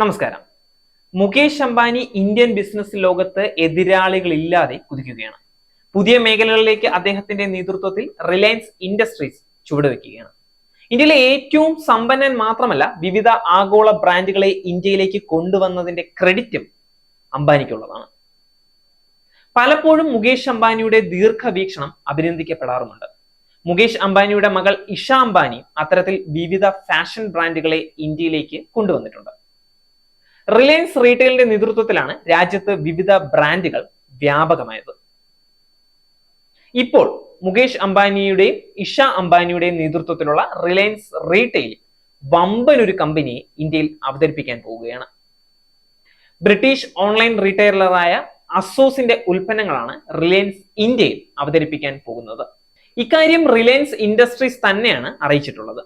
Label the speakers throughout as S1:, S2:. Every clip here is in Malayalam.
S1: നമസ്കാരം. മുകേഷ് അംബാനി ഇന്ത്യൻ ബിസിനസ് ലോകത്ത് എതിരാളികളില്ലാതെ കുതിക്കുകയാണ്. പുതിയ മേഖലകളിലേക്ക് അദ്ദേഹത്തിന്റെ നേതൃത്വത്തിൽ റിലയൻസ് ഇൻഡസ്ട്രീസ് ചുവടുവെക്കുകയാണ്. ഇന്ത്യയിലെ ഏറ്റവും സമ്പന്നൻ മാത്രമല്ല വിവിധ ആഗോള ബ്രാൻഡുകളെ ഇന്ത്യയിലേക്ക് കൊണ്ടുവന്നതിന്റെ ക്രെഡിറ്റും അംബാനിക്കുള്ളതാണ്. പലപ്പോഴും മുകേഷ് അംബാനിയുടെ ദീർഘവീക്ഷണം അഭിനന്ദിക്കപ്പെടാറുമുണ്ട്. മുകേഷ് അംബാനിയുടെ മകൾ ഇഷ അംബാനി അത്തരത്തിൽ വിവിധ ഫാഷൻ ബ്രാൻഡുകളെ ഇന്ത്യയിലേക്ക് കൊണ്ടുവന്നിട്ടുണ്ട്. റിലയൻസ് റീറ്റെയിലിന്റെ നേതൃത്വത്തിലാണ് രാജ്യത്ത് വിവിധ ബ്രാൻഡുകൾ വ്യാപകമായത്. ഇപ്പോൾ മുകേഷ് അംബാനിയുടെയും ഇഷ അംബാനിയുടെയും നേതൃത്വത്തിലുള്ള റിലയൻസ് റീറ്റെയിൽ വമ്പൻ ഒരു കമ്പനിയെ ഇന്ത്യയിൽ അവതരിപ്പിക്കാൻ പോവുകയാണ്. ബ്രിട്ടീഷ് ഓൺലൈൻ റീറ്റെയിലറായ അസോസിന്റെ ഉൽപ്പന്നങ്ങളാണ് റിലയൻസ് ഇന്ത്യയിൽ അവതരിപ്പിക്കാൻ പോകുന്നത്. ഇക്കാര്യം റിലയൻസ് ഇൻഡസ്ട്രീസ് തന്നെയാണ് അറിയിച്ചിട്ടുള്ളത്.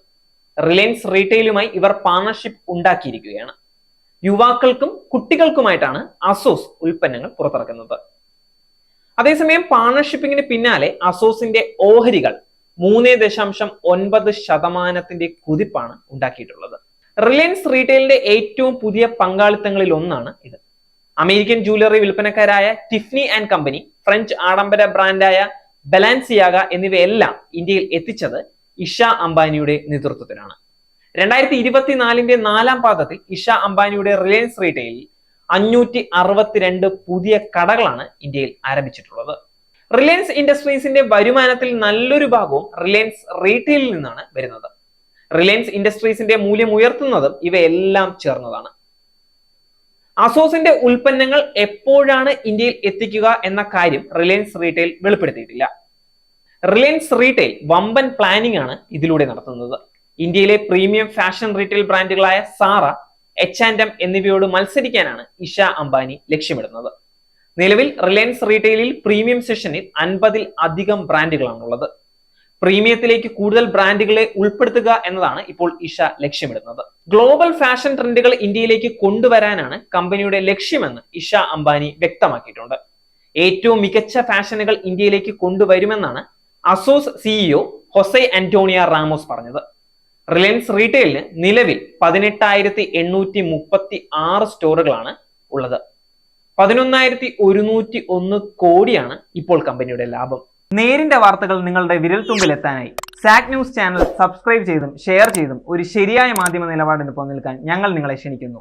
S1: റിലയൻസ് റീറ്റെയിലുമായി ഇവർ പാർട്ണർഷിപ്പ് ഉണ്ടാക്കിയിരിക്കുകയാണ്. യുവാക്കൾക്കും കുട്ടികൾക്കുമായിട്ടാണ് അസോസ് ഉൽപ്പന്നങ്ങൾ പുറത്തിറക്കുന്നത്. അതേസമയം പാർട്ണർഷിപ്പിങ്ങിന് പിന്നാലെ അസോസിന്റെ ഓഹരികൾ മൂന്ന് ദശാംശം ഒൻപത് ശതമാനത്തിന്റെ കുതിപ്പാണ് ഉണ്ടാക്കിയിട്ടുള്ളത്. റിലയൻസ് റീറ്റെയിലിന്റെ ഏറ്റവും പുതിയ പങ്കാളിത്തങ്ങളിൽ ഒന്നാണ് ഇത്. അമേരിക്കൻ ജൂവലറി വിൽപ്പനക്കാരായ ടിഫ്നി ആൻഡ് കമ്പനി ഫ്രഞ്ച് ആഡംബര ബ്രാൻഡായ ബലാൻസിയാഗ എന്നിവയെല്ലാം ഇന്ത്യയിൽ എത്തിച്ചത് ഇഷ അംബാനിയുടെ നേതൃത്വത്തിലാണ്. രണ്ടായിരത്തി ഇരുപത്തിനാലിന്റെ നാലാം പാദത്തിൽ ഇഷ അംബാനിയുടെ റിലയൻസ് റീറ്റെയിലിൽ അഞ്ഞൂറ്റി അറുപത്തിരണ്ട് പുതിയ കടകളാണ് ഇന്ത്യയിൽ ആരംഭിച്ചിട്ടുള്ളത്. റിലയൻസ് ഇൻഡസ്ട്രീസിന്റെ വരുമാനത്തിൽ നല്ലൊരു ഭാഗവും റിലയൻസ് റീറ്റെയിലിൽ നിന്നാണ് വരുന്നത്. റിലയൻസ് ഇൻഡസ്ട്രീസിന്റെ മൂല്യം ഉയർത്തുന്നതും ഇവയെല്ലാം ചേർന്നതാണ്. അസോസിന്റെ ഉൽപ്പന്നങ്ങൾ എപ്പോഴാണ് ഇന്ത്യയിൽ എത്തിക്കുക എന്ന കാര്യം റിലയൻസ് റീറ്റെയിൽ വെളിപ്പെടുത്തിയിട്ടില്ല. റിലയൻസ് റീറ്റെയിൽ വമ്പൻ പ്ലാനിംഗ് ആണ് ഇതിലൂടെ നടത്തുന്നത്. ഇന്ത്യയിലെ പ്രീമിയം ഫാഷൻ റീറ്റെയിൽ ബ്രാൻഡുകളായ സാറ എച്ച് ആൻഡ് എം എന്നിവയോട് മത്സരിക്കാനാണ് ഇഷ അംബാനി ലക്ഷ്യമിടുന്നത്. നിലവിൽ റിലയൻസ് റീറ്റെയിലിൽ പ്രീമിയം സെഷനിൽ അൻപതിൽ അധികം ബ്രാൻഡുകളാണുള്ളത് പ്രീമിയത്തിലേക്ക് കൂടുതൽ ബ്രാൻഡുകളെ ഉൾപ്പെടുത്തുക എന്നതാണ് ഇപ്പോൾ ഇഷ ലക്ഷ്യമിടുന്നത്. ഗ്ലോബൽ ഫാഷൻ ട്രെൻഡുകൾ ഇന്ത്യയിലേക്ക് കൊണ്ടുവരാനാണ് കമ്പനിയുടെ ലക്ഷ്യമെന്ന് ഇഷ അംബാനി വ്യക്തമാക്കിയിട്ടുണ്ട്. ഏറ്റവും മികച്ച ഫാഷനുകൾ ഇന്ത്യയിലേക്ക് കൊണ്ടുവരുമെന്നാണ് ASOS CEO Jose Antonia Ramos പറഞ്ഞത്. റിലയൻസ് റീറ്റെയിലിന് നിലവിൽ പതിനെട്ടായിരത്തി എണ്ണൂറ്റി മുപ്പത്തി ആറ് സ്റ്റോറുകളാണ് ഉള്ളത്. പതിനൊന്നായിരത്തി ഒരുന്നൂറ്റി ഒന്ന് കോടിയാണ് ഇപ്പോൾ കമ്പനിയുടെ ലാഭം. നേരിന്റെ വാർത്തകൾ നിങ്ങളുടെ വിരൽത്തുമ്പിൽ എത്താനായി സാക് ന്യൂസ് ചാനൽ സബ്സ്ക്രൈബ് ചെയ്തും ഷെയർ ചെയ്തും ഒരു ശരിയായ മാധ്യമ നിലപാടിന് നിൽക്കാൻ ഞങ്ങൾ നിങ്ങളെ ക്ഷണിക്കുന്നു.